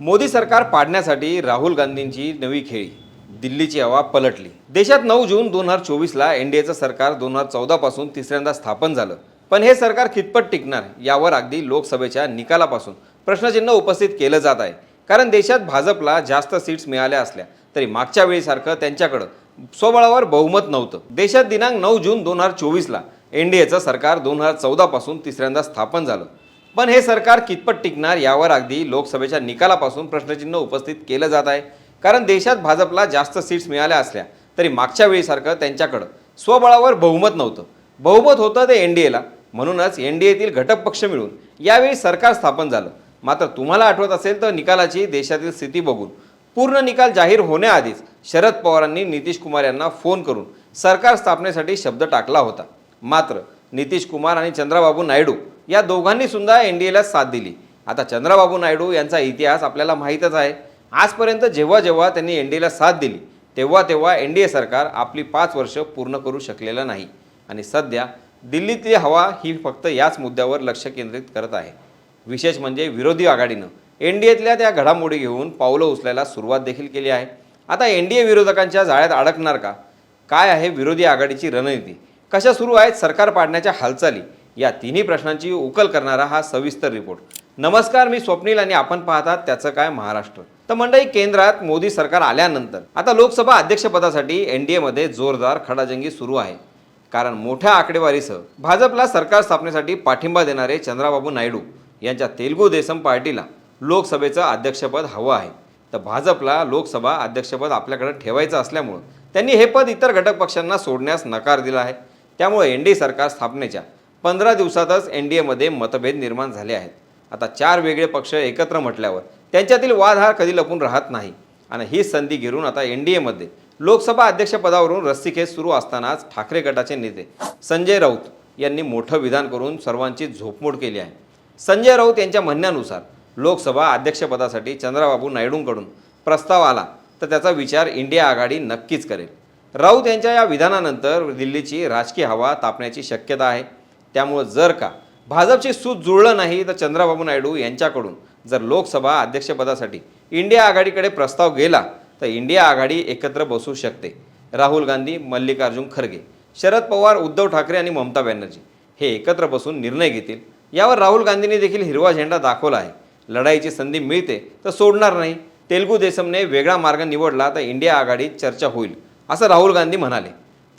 मोदी सरकार पाडण्यासाठी राहुल गांधींची नवी खेळी. दिल्लीची हवा पलटली. देशात नऊ जून दोन हजार चोवीसला एन डी एचं सरकार दोन हजार चौदापासून तिसऱ्यांदा स्थापन झालं. पण हे सरकार कितपत टिकणार यावर अगदी लोकसभेच्या निकालापासून प्रश्नचिन्ह उपस्थित केलं जात आहे. कारण देशात भाजपला जास्त सीट्स मिळाल्या असल्या तरी मागच्या वेळीसारखं त्यांच्याकडं स्वबळावर बहुमत नव्हतं. देशात दिनांक नऊ जून दोन हजार चोवीसला एन डी एचं सरकार दोन हजार चौदापासून तिसऱ्यांदा स्थापन झालं. पण हे सरकार कितपत टिकणार यावर अगदी लोकसभेच्या निकालापासून प्रश्नचिन्ह उपस्थित केलं जात आहे. कारण देशात भाजपला जास्त सीट्स मिळाल्या असल्या तरी मागच्या वेळीसारखं त्यांच्याकडं स्वबळावर बहुमत नव्हतं. बहुमत होतं ते एन डी एला म्हणूनच एन डी एतील घटक पक्ष मिळून यावेळी सरकार स्थापन झालं. मात्र तुम्हाला आठवत असेल तर निकालाची देशातील स्थिती बघून पूर्ण निकाल जाहीर होण्याआधीच शरद पवारांनी नितीश कुमार यांना फोन करून सरकार स्थापनेसाठी शब्द टाकला होता. मात्र नितीश कुमार आणि चंद्राबाबू नायडू या दोघांनी सुद्धा एन डी एला साथ दिली. आता चंद्राबाबू नायडू यांचा इतिहास आपल्याला माहीतच आहे. आजपर्यंत जेव्हा जेव्हा त्यांनी एन डी एला साथ दिली तेव्हा तेव्हा एन डी ए सरकार आपली पाच वर्ष पूर्ण करू शकलेलं नाही. आणि सध्या दिल्लीतली हवा ही फक्त याच मुद्द्यावर लक्ष केंद्रित करत आहे. विशेष म्हणजे विरोधी आघाडीनं एन डी एतल्या त्या घडामोडी घेऊन पावलं उचलायला सुरुवात देखील केली आहे. आता एन डी ए विरोधकांच्या जाळ्यात अडकणार का? काय आहे विरोधी आघाडीची रणनीती? कशा सुरू आहेत? सरकार पाडण्याच्या हालचाली? या तिन्ही प्रश्नांची उकल करणारा हा सविस्तर रिपोर्ट नमस्कार मी स्वप्नील आणि आपण पाहतात त्याचं काय महाराष्ट्र. तर मंडळी केंद्रात मोदी सरकार आल्यानंतर आता लोकसभा अध्यक्षपदासाठी एन डी एमध्ये जोरदार खडाजंगी सुरू आहे. कारण मोठ्या आकडेवारीसह भाजपला सरकार स्थापनेसाठी पाठिंबा देणारे चंद्राबाबू नायडू यांच्या तेलगू देसम पार्टीला लोकसभेचं अध्यक्षपद हवं आहे. तर भाजपला लोकसभा अध्यक्षपद आपल्याकडे ठेवायचं असल्यामुळं त्यांनी हे पद इतर घटक पक्षांना सोडण्यास नकार दिला आहे. त्यामुळे एन डी सरकार स्थापनेच्या पंधरा दिवसातच एन डी एमध्ये मतभेद निर्माण झाले आहेत. आता चार वेगळे पक्ष एकत्र म्हटल्यावर त्यांच्यातील वाद हा कधी लपून राहत नाही. आणि ही संधी घेऊन आता एन डी एमध्ये लोकसभा अध्यक्षपदावरून रस्सीखेच सुरू असतानाच ठाकरे गटाचे नेते संजय राऊत यांनी मोठं विधान करून सर्वांची झोपमोड केली आहे. संजय राऊत यांच्या म्हणण्यानुसार लोकसभा अध्यक्षपदासाठी चंद्राबाबू नायडूंकडून प्रस्ताव आला तर त्याचा विचार इंडिया आघाडी नक्कीच करेल. राऊत यांच्या या विधानानंतर दिल्लीची राजकीय हवा तापण्याची शक्यता आहे. त्यामुळं जर का भाजपशी सूत जुळलं नाही तर चंद्राबाबू नायडू यांच्याकडून जर लोकसभा अध्यक्षपदासाठी इंडिया आघाडीकडे प्रस्ताव गेला तर इंडिया आघाडी एकत्र बसू शकते. राहुल गांधी मल्लिकार्जुन खरगे शरद पवार उद्धव ठाकरे आणि ममता बॅनर्जी हे एकत्र बसून निर्णय घेतील. यावर राहुल गांधींनी देखील हिरवा झेंडा दाखवला आहे. लढाईची संधी मिळते तर सोडणार नाही. तेलगू देसमने वेगळा मार्ग निवडला तर इंडिया आघाडीत चर्चा होईल असं राहुल गांधी म्हणाले.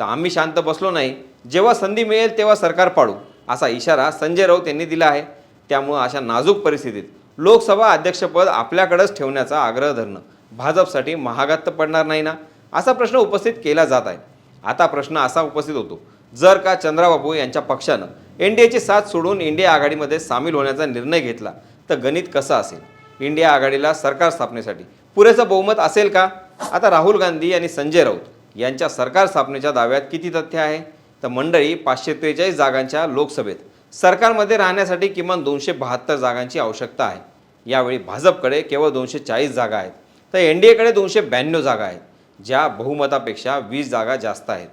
तर आम्ही शांत बसलो नाही. जेव्हा संधी मिळेल तेव्हा सरकार पाडू असा इशारा संजय राऊत यांनी दिला आहे. त्यामुळं अशा नाजूक परिस्थितीत लोकसभा अध्यक्षपद आपल्याकडंच ठेवण्याचा आग्रह धरणं भाजपसाठी महागात तर पडणार नाही ना असा प्रश्न उपस्थित केला जात आहे. आता प्रश्न असा उपस्थित होतो जर का चंद्राबाबू यांच्या पक्षानं एन डी एची साथ सोडून इंडिया आघाडीमध्ये सामील होण्याचा निर्णय घेतला तर गणित कसं असेल? इंडिया आघाडीला सरकार स्थापनेसाठी पुरेसं बहुमत असेल का? आता राहुल गांधी आणि संजय राऊत यांच्या सरकार स्थापनेच्या दाव्यात किती तथ्य आहे? तर मंडळी पाचशे त्रेचाळीस जागांच्या लोकसभेत सरकारमध्ये राहण्यासाठी किमान दोनशे बहात्तर जागांची आवश्यकता आहे. यावेळी भाजपकडे केवळ दोनशे चाळीस जागा आहेत. तर एन डी एकडे दोनशे ब्याण्णव जागा आहेत ज्या बहुमतापेक्षा वीस जागा जास्त आहेत.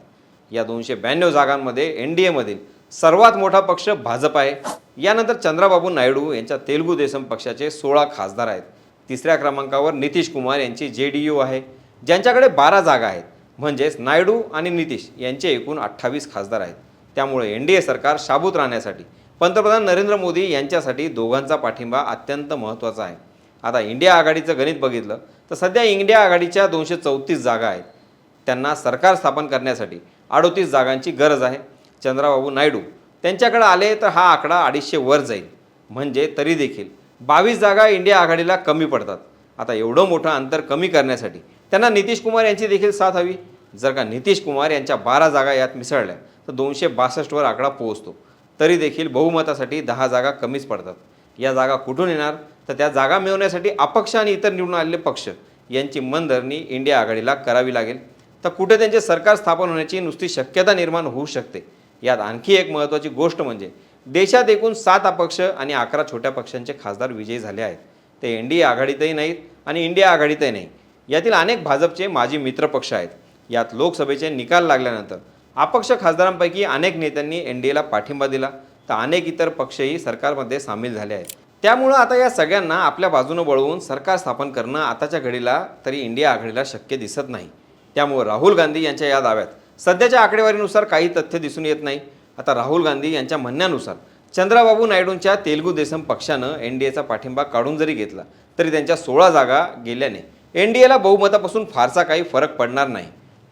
या दोनशे ब्याण्णव जागांमध्ये एन डी एमधील सर्वात मोठा पक्ष भाजप आहे. यानंतर चंद्राबाबू नायडू यांच्या तेलगू देसम पक्षाचे सोळा खासदार आहेत. तिसऱ्या क्रमांकावर नितीश कुमार यांची जे डी यू आहे. ज्यांच्याकडे बारा जागा आहेत. म्हणजेच नायडू आणि नितीश यांचे एकूण अठ्ठावीस खासदार आहेत. त्यामुळे एन डी ए सरकार शाबूत राहण्यासाठी पंतप्रधान नरेंद्र मोदी यांच्यासाठी दोघांचा पाठिंबा अत्यंत महत्त्वाचा आहे. आता इंडिया आघाडीचं गणित बघितलं तर सध्या इंडिया आघाडीच्या दोनशे चौतीस जागा आहेत. त्यांना सरकार स्थापन करण्यासाठी अडोतीस जागांची गरज आहे. चंद्राबाबू नायडू त्यांच्याकडे आले तर हा आकडा अडीचशे वर जाईल. म्हणजे तरी देखील बावीस जागा इंडिया आघाडीला कमी पडतात. आता एवढं मोठं अंतर कमी करण्यासाठी त्यांना नितीश कुमार यांची देखील साथ हवी. जर का नितीश कुमार यांच्या बारा जागा यात मिसळल्या तर दोनशे बासष्टवर आकडा पोहोचतो. तरी देखील बहुमतासाठी दहा जागा कमीच पडतात. या जागा कुठून येणार? तर त्या जागा मिळवण्यासाठी अपक्ष आणि इतर निवडून आलेले पक्ष यांची मनधरणी इंडिया आघाडीला करावी लागेल. तर कुठे त्यांचे सरकार स्थापन होण्याची नुसती शक्यता निर्माण होऊ शकते? यात आणखी एक महत्त्वाची गोष्ट म्हणजे देशात एकूण सात अपक्ष आणि अकरा छोट्या पक्षांचे खासदार विजयी झाले आहेत. ते एन डी ए आघाडीतही नाहीत आणि इंडिया आघाडीतही नाही. यातील अनेक भाजपचे माजी मित्रपक्ष आहेत. यात लोकसभेचे निकाल लागल्यानंतर अपक्ष खासदारांपैकी अनेक नेत्यांनी एन डी एला पाठिंबा दिला तर अनेक इतर पक्षही सरकारमध्ये सामील झाले आहेत. त्यामुळं आता या सगळ्यांना आपल्या बाजूनं वळवून सरकार स्थापन करणं आताच्या घडीला तरी इंडिया आघाडीला शक्य दिसत नाही. त्यामुळं राहुल गांधी यांच्या या दाव्यात सध्याच्या आकडेवारीनुसार काही तथ्य दिसून येत नाही. आता राहुल गांधी यांच्या म्हणण्यानुसार चंद्राबाबू नायडूंच्या तेलुगू देसम पक्षानं एन डी एचा पाठिंबा काढून जरी घेतला तरी त्यांच्या सोळा जागा गेल्याने एन डी एला बहुमतापासून फारसा काही फरक पडणार नाही.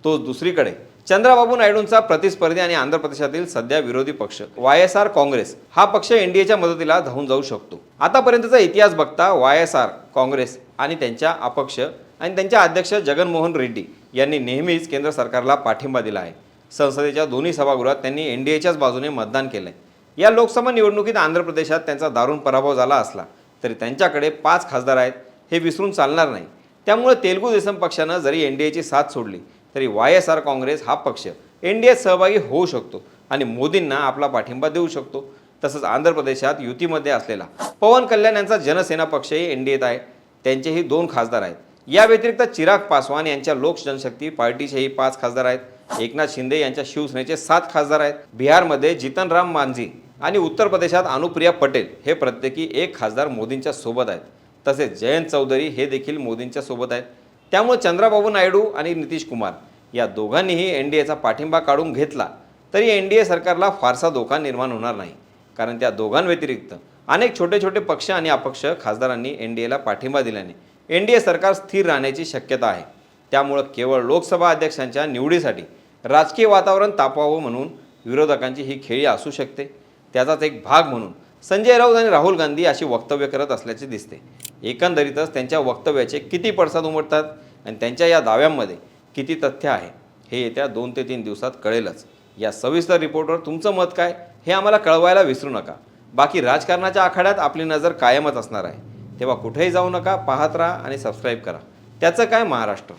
तो दुसरीकडे. चंद्राबाबू नायडूंचा प्रतिस्पर्धी आणि आंध्र प्रदेशातील सध्या विरोधी पक्ष वाय एस आर काँग्रेस हा पक्ष एनडीएच्या मदतीला धावून जाऊ शकतो. आतापर्यंतचा इतिहास बघता वाय एस आर काँग्रेस आणि त्यांच्या अपक्ष आणि त्यांच्या अध्यक्ष जगनमोहन रेड्डी यांनी नेहमीच केंद्र सरकारला पाठिंबा दिला आहे. संसदेच्या दोन्ही सभागृहात त्यांनी एन डी एच्याच बाजूने मतदान केलं आहे या लोकसभा निवडणुकीत आंध्र प्रदेशात त्यांचा दारुण पराभव झाला असला तरी त्यांच्याकडे पाच खासदार आहेत हे विसरून चालणार नाही. त्यामुळे तेलुगू देसम पक्षानं जरी एन डी एची साथ सोडली तरी वाय एस आर काँग्रेस हा पक्ष एन डी एत सहभागी होऊ शकतो आणि मोदींना आपला पाठिंबा देऊ शकतो. तसंच आंध्र प्रदेशात युतीमध्ये असलेला पवन कल्याण यांचा जनसेना पक्षही एन डी एत आहे. त्यांचेही दोन खासदार आहेत. या व्यतिरिक्त चिराग पासवान यांच्या लोक जनशक्ती पार्टीचेही पाच खासदार आहेत. एकनाथ शिंदे यांच्या शिवसेनेचे सात खासदार आहेत. बिहारमध्ये जितनराम मांझी आणि उत्तर प्रदेशात अनुप्रिया पटेल हे प्रत्येकी एक खासदार मोदींच्या सोबत आहेत. तसेच जयंत चौधरी हे देखील मोदींच्या सोबत आहेत. त्यामुळे चंद्राबाबू नायडू आणि नितीश कुमार या दोघांनीही एन डी एचा पाठिंबा काढून घेतला तरी एन डी ए सरकारला फारसा धोका निर्माण होणार नाही. कारण त्या दोघांव्यतिरिक्त अनेक छोटे छोटे पक्ष आणि अपक्ष खासदारांनी एन डी एला पाठिंबा दिल्याने एन डी ए सरकार स्थिर राहण्याची शक्यता आहे. त्यामुळं केवळ लोकसभा अध्यक्षांच्या निवडीसाठी राजकीय वातावरण तापवावं म्हणून विरोधकांची ही खेळी असू शकते. त्याचाच एक भाग म्हणून संजय राऊत आणि राहुल गांधी अशी वक्तव्य करत असल्याचे दिसते. एकंदरीतच त्यांच्या वक्तव्याचे किती पडसाद उमटतात आणि त्यांच्या या दाव्यांमध्ये किती तथ्य आहे हे येत्या दोन ते तीन दिवसात कळेलच. या सविस्तर रिपोर्टवर तुमचं मत काय हे आम्हाला कळवायला विसरू नका. बाकी राजकारणाच्या आखाड्यात आपली नजर कायमच असणार आहे. तेव्हा कुठेही जाऊ नका पाहत राहा आणि सबस्क्राईब करा. त्याचं काय महाराष्ट्र?